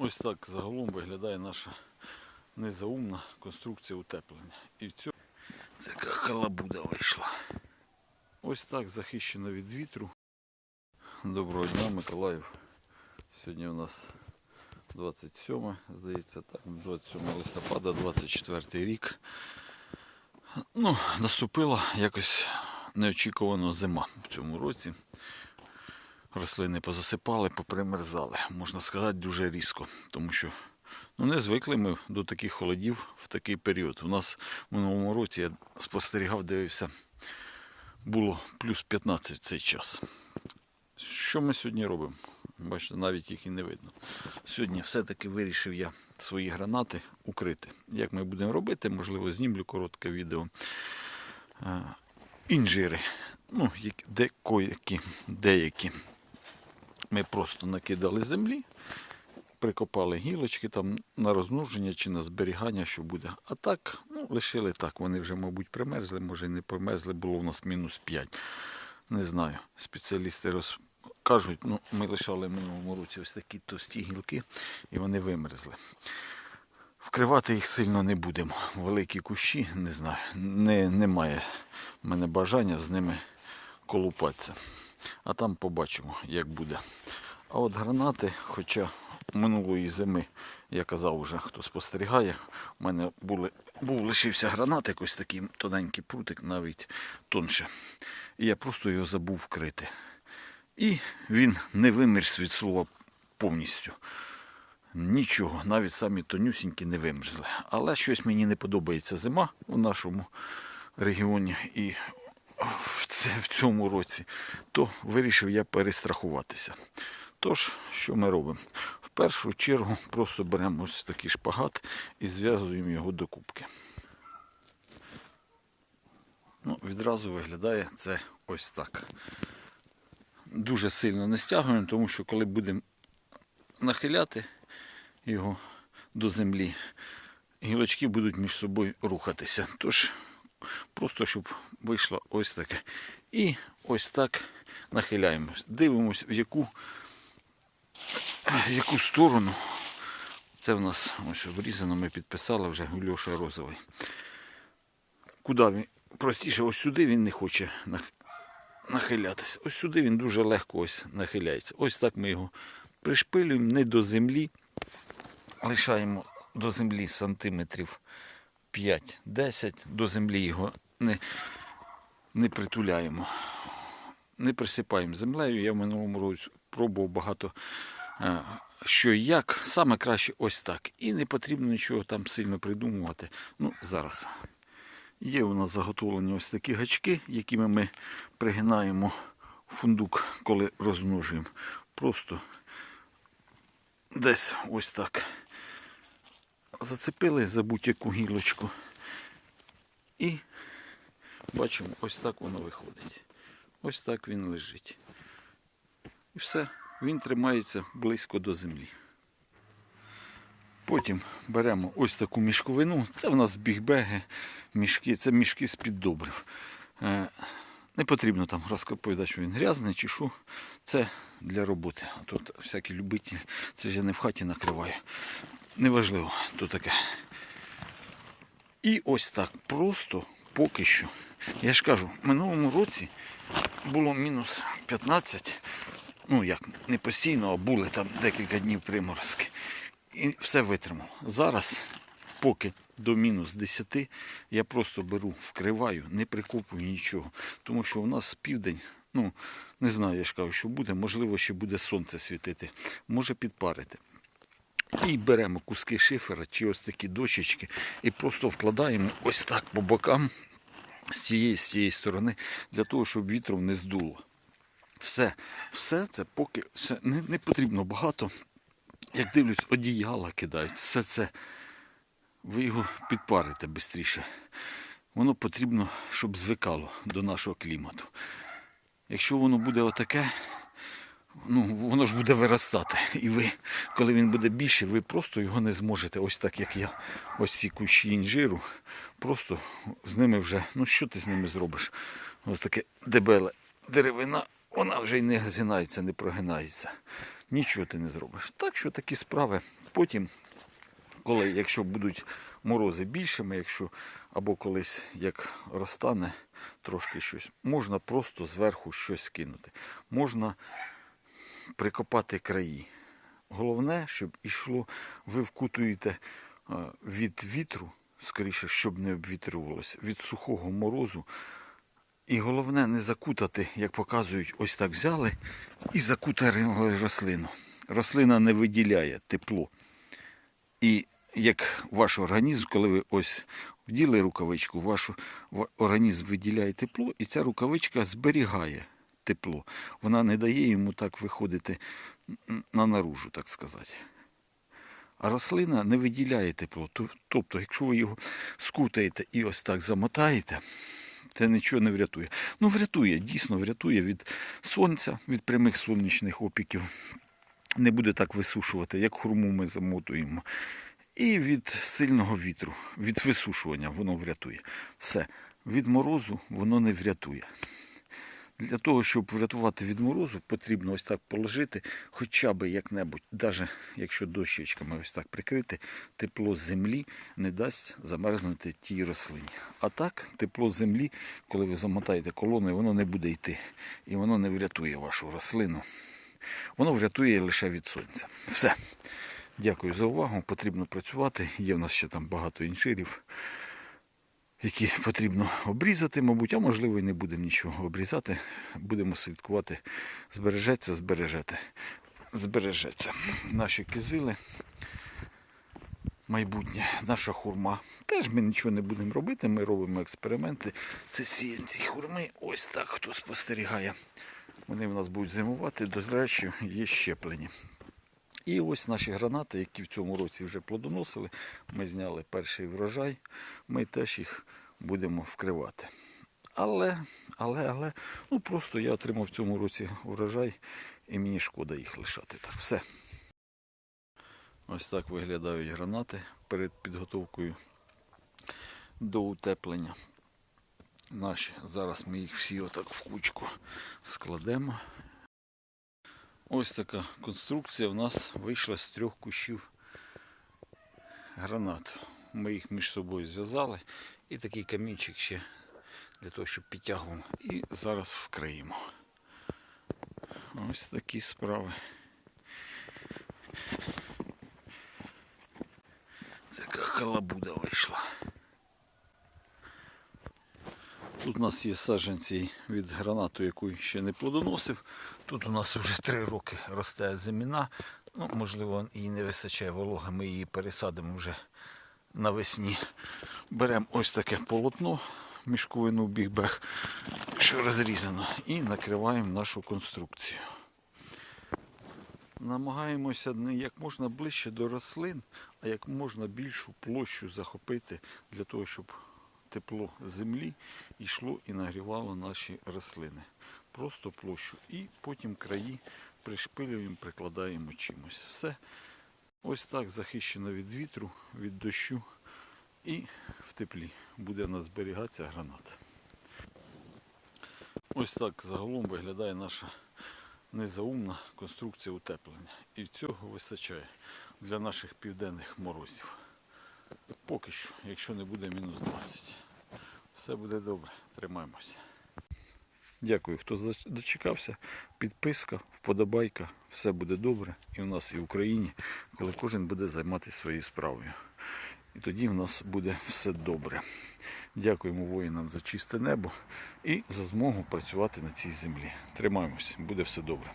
Ось так загалом виглядає наша незаумна конструкція утеплення. І в цьому така халабуда вийшла. Ось так захищена від вітру. Доброго дня, Миколаїв. Сьогодні у нас 27, здається, так, 27 листопада, 24 рік. Ну, наступила якось неочікувано зима в цьому році. Рослини позасипали, попримерзали. Можна сказати, дуже різко. Тому що ну, не звикли ми до таких холодів в такий період. У нас в минулому році я спостерігав, дивився, було плюс 15 в цей час. Що ми сьогодні робимо? Бачите, навіть їх і не видно. Сьогодні все-таки вирішив я свої гранати укрити. Як ми будемо робити, можливо, знімлю коротке відео. Е, Інжири, ну, де деякі. Ми просто накидали землі, прикопали гілочки там на розмноження чи на зберігання, що буде. А так, ну, лишили так. Вони вже, мабуть, примерзли, може і не примерзли, було у нас мінус 5. Не знаю. Спеціалісти роз... кажуть, ну, ми лишали в минулому році ось такі товсті гілки, і вони вимерзли. Вкривати їх сильно не будемо. Великі кущі, не знаю. Не, немає в мене бажання з ними колупатися. А там побачимо, як буде. А от гранати, хоча минулої зими, я казав вже, хто спостерігає, у мене були, був лишився гранат, якось такий тоненький прутик, навіть тонше. І я просто його забув вкрити. І він не вимерз від слова повністю. Нічого, навіть самі тонюсінькі не вимерзли. Але щось мені не подобається зима у нашому регіоні і в, цьому році, то вирішив я перестрахуватися. Тож, що ми робимо? В першу чергу просто беремо ось такий шпагат і зв'язуємо його до кубки. Ну, відразу виглядає це ось так. Дуже сильно не стягуємо, тому що коли будемо нахиляти його до землі, гілочки будуть між собою рухатися. Тож просто щоб вийшло ось таке. І ось так нахиляємось. Дивимось, в яку, в яку сторону. Це в нас ось обрізано, ми підписали вже Льоша Розовий. Куди він? Простіше, ось сюди він не хоче нахилятися. Ось сюди він дуже легко ось нахиляється. Ось так ми його пришпилюємо не до землі. Лишаємо до землі сантиметрів 5-10, до землі його не, не притуляємо. Не присипаємо землею. Я в минулому році пробував багато е, що і як. Саме краще ось так. І не потрібно нічого там сильно придумувати. Ну, зараз. Є у нас заготовлені ось такі гачки, якими ми пригинаємо фундук, коли розмножуємо. Просто десь ось так. Зацепили за будь-яку гілочку. І бачимо, ось так воно виходить. Ось так він лежить. І все, він тримається близько до землі. Потім беремо ось таку мішковину. Це в нас бігбеги, мішки, це мішки з-під добрив. Е, Не потрібно там розповідати, що він грязний чи що. Це для роботи. Тут всякі любителі, це ж я не в хаті накриваю. Неважливо, то таке. І ось так, просто поки що. Я ж кажу, в минулому році було мінус 15. Ну як, не постійно, а були там декілька днів приморозки. І все витримав. Зараз, поки до мінус 10, я просто беру, вкриваю, не прикопую нічого. Тому що у нас південь, ну, не знаю, я ж кажу, що буде, можливо, ще буде сонце світити, може підпарити. І беремо куски шифера чи ось такі дощечки і просто вкладаємо ось так по бокам з цієї, з цієї сторони, для того, щоб вітром не здуло. Все, все це поки все, не, не потрібно багато. Як дивлюсь, одіяла кидають. Все це ви його підпарите швидше. Воно потрібно, щоб звикало до нашого клімату. Якщо воно буде отаке, ну, воно ж буде виростати. І ви, коли він буде більше, ви просто його не зможете, ось так як я, ось ці кущі інжиру, просто з ними вже, ну що ти з ними зробиш? Ось таке дебеле деревина, вона вже й не згинається, не прогинається. Нічого ти не зробиш. Так що такі справи. Потім, коли, якщо будуть морози більшими, якщо або колись як розтане трошки щось, можна просто зверху щось кинути. Можна прикопати краї. Головне, щоб ішло, ви вкутуєте е, від вітру, скоріше, щоб не обвітрювалося, від сухого морозу. І головне не закутати, як показують, ось так взяли і закутали рослину. Рослина не виділяє тепло. І як ваш організм, коли ви ось вділи рукавичку, ваш організм виділяє тепло, і ця рукавичка зберігає тепло. Вона не дає йому так виходити на наружу, так сказати. А рослина не виділяє тепло. Тобто, якщо ви його скутаєте і ось так замотаєте, це нічого не врятує. Ну, врятує, дійсно врятує від сонця, від прямих сонячних опіків. Не буде так висушувати, як хурму ми замотуємо. І від сильного вітру, від висушування воно врятує. Все. Від морозу воно не врятує. Для того, щоб врятувати від морозу, потрібно ось так положити, хоча б як-небудь, навіть якщо дощечками ось так прикрити, тепло землі не дасть замерзнути тій рослині. А так, тепло землі, коли ви замотаєте колоною, воно не буде йти. І воно не врятує вашу рослину. Воно врятує лише від сонця. Все. Дякую за увагу. Потрібно працювати. Є в нас ще там багато інширів які потрібно обрізати, мабуть, а можливо і не будемо нічого обрізати. Будемо слідкувати. Збережеться, збережете. Збережеться. Наші кизили. Майбутнє, наша хурма. Теж ми нічого не будемо робити, ми робимо експерименти. Це сіянці хурми. Ось так хто спостерігає. Вони в нас будуть зимувати, до речі, є щеплені. І ось наші гранати, які в цьому році вже плодоносили, ми зняли перший врожай, ми теж їх будемо вкривати. Але, але, але, ну просто я отримав в цьому році врожай і мені шкода їх лишати. Так, все. Ось так виглядають гранати перед підготовкою до утеплення. Наші. Зараз ми їх всі отак в кучку складемо. Ось така конструкція в нас вийшла з трьох кущів гранат. Ми їх між собою зв'язали і такий камінчик ще для того, щоб підтягував. І зараз вкриємо. Ось такі справи. Така халабуда вийшла. Тут у нас є саджанці від гранату, яку ще не плодоносив. Тут у нас вже три роки росте зиміна. Ну, можливо, їй не вистачає вологи, ми її пересадимо вже навесні. Беремо ось таке полотно, мішковину бігбег, що розрізано, і накриваємо нашу конструкцію. Намагаємося не як можна ближче до рослин, а як можна більшу площу захопити для того, щоб тепло землі йшло і нагрівало наші рослини. Просто площу. І потім краї пришпилюємо, прикладаємо чимось. Все ось так захищено від вітру, від дощу і в теплі буде в нас зберігатися граната. Ось так загалом виглядає наша незаумна конструкція утеплення. І цього вистачає для наших південних морозів. Поки що, якщо не буде мінус 20. Все буде добре, тримаємося. Дякую, хто дочекався. Підписка, вподобайка, все буде добре. І в нас, і в Україні, коли кожен буде займатися своєю справою. І тоді в нас буде все добре. Дякуємо воїнам за чисте небо і за змогу працювати на цій землі. Тримаємося, буде все добре.